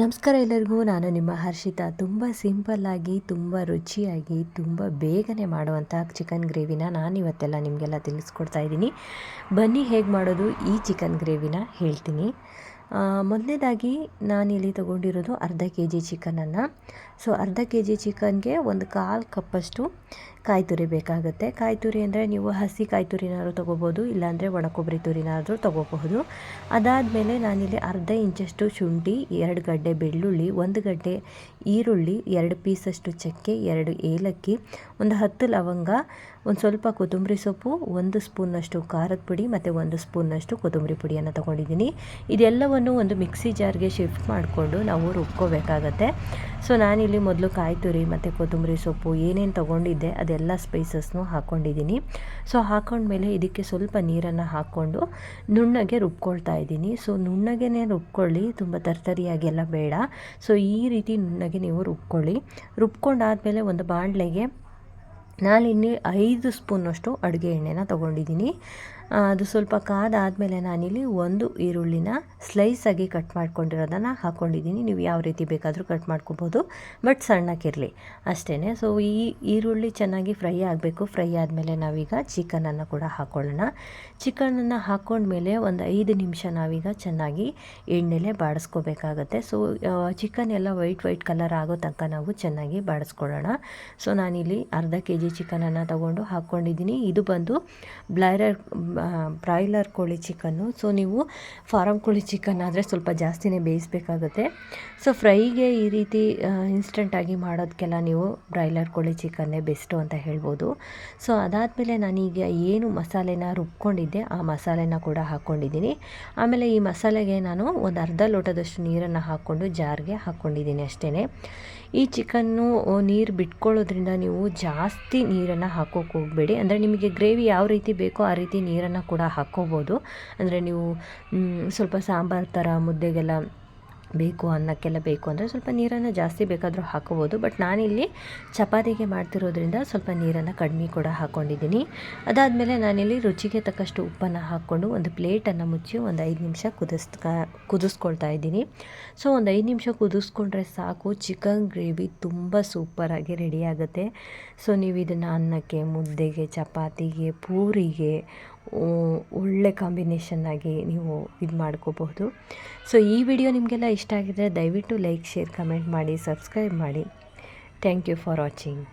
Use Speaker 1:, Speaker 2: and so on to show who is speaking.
Speaker 1: ನಮಸ್ಕಾರ ಎಲ್ಲರಿಗೂ, ನಾನು ನಿಮ್ಮ ಹರ್ಷಿತಾ. ತುಂಬ ಸಿಂಪಲ್ಲಾಗಿ ತುಂಬ ರುಚಿಯಾಗಿ, ತುಂಬ ಬೇಗನೆ ಮಾಡುವಂಥ ಚಿಕನ್ ಗ್ರೇವಿನ ನಾನು ಇವತ್ತೆಲ್ಲ ನಿಮಗೆಲ್ಲ ತಿಳಿಸ್ಕೊಡ್ತಾ ಇದ್ದೀನಿ. ಬನ್ನಿ ಹೇಗೆ ಮಾಡೋದು, ಈ ಚಿಕನ್ ಗ್ರೇವಿನ ಹೇಳ್ತೀನಿ. ಮೊದಲನೇದಾಗಿ ನಾನಿಲ್ಲಿ ತಗೊಂಡಿರೋದು ಅರ್ಧ ಕೆ ಜಿ ಚಿಕನನ್ನು. ಸೊ, ಅರ್ಧ ಕೆ ಜಿ ಚಿಕನ್ಗೆ ಒಂದು ಕಾಲು ಕಪ್ಪಷ್ಟು ಕಾಯಿ ತುರಿ ಬೇಕಾಗುತ್ತೆ. ಕಾಯಿ ತುರಿ ಅಂದರೆ ನೀವು ಹಸಿ ಕಾಯಿ ತುರಿನಾದ್ರೂ ತೊಗೋಬೋದು, ಇಲ್ಲಾಂದರೆ ಒಣ ಕೊಬ್ಬರಿ ತುರಿನಾದರೂ ತೊಗೋಬಹುದು. ಅದಾದಮೇಲೆ ನಾನಿಲ್ಲಿ ಅರ್ಧ ಇಂಚಷ್ಟು ಶುಂಠಿ, ಎರಡು ಗಡ್ಡೆ ಬೆಳ್ಳುಳ್ಳಿ, ಒಂದು ಗಡ್ಡೆ ಈರುಳ್ಳಿ, ಎರಡು ಪೀಸಷ್ಟು ಚಕ್ಕೆ, ಎರಡು ಏಲಕ್ಕಿ, ಒಂದು ಹತ್ತು ಲವಂಗ, ಒಂದು ಸ್ವಲ್ಪ ಕೊತ್ತಂಬರಿ ಸೊಪ್ಪು, ಒಂದು ಸ್ಪೂನಷ್ಟು ಖಾರದ ಪುಡಿ ಮತ್ತು ಒಂದು ಸ್ಪೂನ್ನಷ್ಟು ಕೊತ್ತಂಬರಿ ಪುಡಿಯನ್ನು ತೊಗೊಂಡಿದ್ದೀನಿ. ಇದೆಲ್ಲವನ್ನು ಒಂದು ಮಿಕ್ಸಿ ಜಾರ್ಗೆ ಶಿಫ್ಟ್ ಮಾಡಿಕೊಂಡು ನಾವು ರುಬ್ಕೋಬೇಕಾಗತ್ತೆ. ಸೊ, ನಾನಿಲ್ಲಿ ಮೊದಲು ಕಾಯಿ ತುರಿ ಮತ್ತು ಕೊತ್ತಂಬರಿ ಸೊಪ್ಪು, ಏನೇನು ತೊಗೊಂಡಿದ್ದೆ, ಅದೆಲ್ಲ ಸ್ಪೈಸಸ್ನು ಹಾಕ್ಕೊಂಡಿದ್ದೀನಿ ಸೊ, ಹಾಕೊಂಡ್ಮೇಲೆ ಇದಕ್ಕೆ ಸ್ವಲ್ಪ ನೀರನ್ನು ಹಾಕ್ಕೊಂಡು ನುಣ್ಣಗೆ ರುಬ್ಕೊಳ್ತಾ ಇದ್ದೀನಿ. ಸೊ ನುಣ್ಣಗೆ ರುಬ್ಕೊಳ್ಳಿ, ತುಂಬ ತರ್ತರಿಯಾಗೆಲ್ಲ ಬೇಡ. ಸೊ, ಈ ರೀತಿ ನುಣ್ಣಗೆ ನೀವು ರುಬ್ಕೊಳ್ಳಿ. ರುಬ್ಕೊಂಡಾದಮೇಲೆ ಒಂದು ಬಾಣಲೆಗೆ ನಾನಿಲ್ಲಿ ಐದು ಸ್ಪೂನಷ್ಟು ಅಡುಗೆ ಎಣ್ಣೆನ ತೊಗೊಂಡಿದ್ದೀನಿ. ಅದು ಸ್ವಲ್ಪ ಕಾದಾದಮೇಲೆ ನಾನಿಲ್ಲಿ ಒಂದು ಈರುಳ್ಳಿನ ಸ್ಲೈಸಾಗಿ ಕಟ್ ಮಾಡ್ಕೊಂಡಿರೋದನ್ನು ಹಾಕ್ಕೊಂಡಿದ್ದೀನಿ ನೀವು ಯಾವ ರೀತಿ ಬೇಕಾದರೂ ಕಟ್ ಮಾಡ್ಕೊಬೋದು ಬಟ್ ಸಣ್ಣಕ್ಕಿರಲಿ. ಅಷ್ಟೇ ಸೊ ಈ ಈರುಳ್ಳಿ ಚೆನ್ನಾಗಿ ಫ್ರೈ ಆಗಬೇಕು. ಫ್ರೈ ಆದಮೇಲೆ ನಾವೀಗ ಚಿಕನನ್ನು ಕೂಡ ಹಾಕ್ಕೊಳ್ಳೋಣ ಚಿಕನನ್ನು ಹಾಕ್ಕೊಂಡ್ಮೇಲೆ ಒಂದು ಐದು ನಿಮಿಷ ನಾವೀಗ ಚೆನ್ನಾಗಿ ಎಣ್ಣೆಲೆ ಬಾಡಿಸ್ಕೋಬೇಕಾಗತ್ತೆ. ಸೊ ಚಿಕನ್ ಎಲ್ಲ ವೈಟ್ ವೈಟ್ ಕಲರ್ ಆಗೋ ತನಕ ನಾವು ಚೆನ್ನಾಗಿ ಬಾಡಿಸ್ಕೊಳ್ಳೋಣ. ಸೊ ನಾನಿಲ್ಲಿ ಅರ್ಧ ಕೆ ಜಿ ಚಿಕನನ್ನು ತಗೊಂಡು ಹಾಕ್ಕೊಂಡಿದ್ದೀನಿ ಇದು ಬಂದು ಬ್ಲೈರರ್ ಬ್ರಾಯ್ಲರ್ ಕೋಳಿ ಚಿಕನ್ನು. ಸೊ, ನೀವು ಫಾರಮ್ ಕೋಳಿ ಚಿಕನ್ ಆದರೆ ಸ್ವಲ್ಪ ಜಾಸ್ತಿನೇ ಬೇಯಿಸಬೇಕಾಗುತ್ತೆ. ಸೊ, ಫ್ರೈಗೆ ಈ ರೀತಿ ಇನ್ಸ್ಟೆಂಟಾಗಿ ಮಾಡೋದಕ್ಕೆಲ್ಲ ನೀವು ಬ್ರಾಯ್ಲರ್ ಕೋಳಿ ಚಿಕನ್ನೇ ಬೆಸ್ಟು ಅಂತ ಹೇಳ್ಬೋದು. ಸೊ, ಅದಾದಮೇಲೆ ನಾನೀಗ ಏನು ಮಸಾಲೆನ ರುಬ್ಕೊಂಡಿದ್ದೆ, ಆ ಮಸಾಲೆನ ಕೂಡ ಹಾಕ್ಕೊಂಡಿದ್ದೀನಿ. ಆಮೇಲೆ ಈ ಮಸಾಲೆಗೆ ನಾನು ಒಂದು ಅರ್ಧ ಲೋಟದಷ್ಟು ನೀರನ್ನು ಹಾಕ್ಕೊಂಡು ಜಾರ್ಗೆ ಹಾಕ್ಕೊಂಡಿದ್ದೀನಿ ಅಷ್ಟೇ ಈ ಚಿಕನ್ನು ನೀರು ಬಿಟ್ಕೊಳ್ಳೋದ್ರಿಂದ ನೀವು ಜಾಸ್ತಿ ನೀರನ್ನು ಹಾಕೋಕೆ ಹೋಗಬೇಡಿ. ಅಂದರೆ ನಿಮಗೆ ಗ್ರೇವಿ ಯಾವ ರೀತಿ ಬೇಕೋ ಆ ರೀತಿ ನೀರನ್ನು ಕೂಡ ಹಾಕ್ಕೋಬೋದು. ಅಂದರೆ ನೀವು ಸ್ವಲ್ಪ ಸಾಂಬಾರು ಥರ ಮುದ್ದೆಗೆಲ್ಲ ಬೇಕು, ಅನ್ನಕ್ಕೆಲ್ಲ ಬೇಕು ಅಂದರೆ ಸ್ವಲ್ಪ ನೀರನ್ನು ಜಾಸ್ತಿ ಬೇಕಾದರೂ ಹಾಕೋಬೋದು. ಬಟ್ ನಾನಿಲ್ಲಿ ಚಪಾತಿಗೆ ಮಾಡ್ತಿರೋದ್ರಿಂದ ಸ್ವಲ್ಪ ನೀರನ್ನು ಕಡಿಮೆ ಕೂಡ ಹಾಕ್ಕೊಂಡಿದ್ದೀನಿ ಅದಾದಮೇಲೆ ನಾನಿಲ್ಲಿ ರುಚಿಗೆ ತಕ್ಕಷ್ಟು ಉಪ್ಪನ್ನು ಹಾಕ್ಕೊಂಡು ಒಂದು ಪ್ಲೇಟನ್ನು ಮುಚ್ಚಿ ಒಂದು ಐದು ನಿಮಿಷ ಕುದಿಸ್ ಕುದಿಸ್ಕೊಳ್ತಾ ಇದ್ದೀನಿ. ಸೊ ಒಂದು ಐದು ನಿಮಿಷ ಕುದಿಸ್ಕೊಂಡ್ರೆ ಸಾಕು. ಚಿಕನ್ ಗ್ರೇವಿ ತುಂಬ ಸೂಪರಾಗಿ ರೆಡಿಯಾಗುತ್ತೆ ಸೊ ನೀವು ಇದನ್ನು ಅನ್ನಕ್ಕೆ, ಮುದ್ದೆಗೆ, ಚಪಾತಿಗೆ, ಪೂರಿಗೆ ಒಳ್ಳೆ ಕಾಂಬಿನೇಷನ್ನಾಗಿ ನೀವು ಇದು ಮಾಡ್ಕೋಬಹುದು. ಸೊ ಈ ವಿಡಿಯೋ ನಿಮಗೆಲ್ಲ ಇಷ್ಟ ಆಗಿದ್ರೆ ದಯವಿಟ್ಟು ಲೈಕ್ ಶೇರ್ ಕಮೆಂಟ್ ಮಾಡಿ ಸಬ್ಸ್ಕ್ರೈಬ್ ಮಾಡಿ. Thank you for watching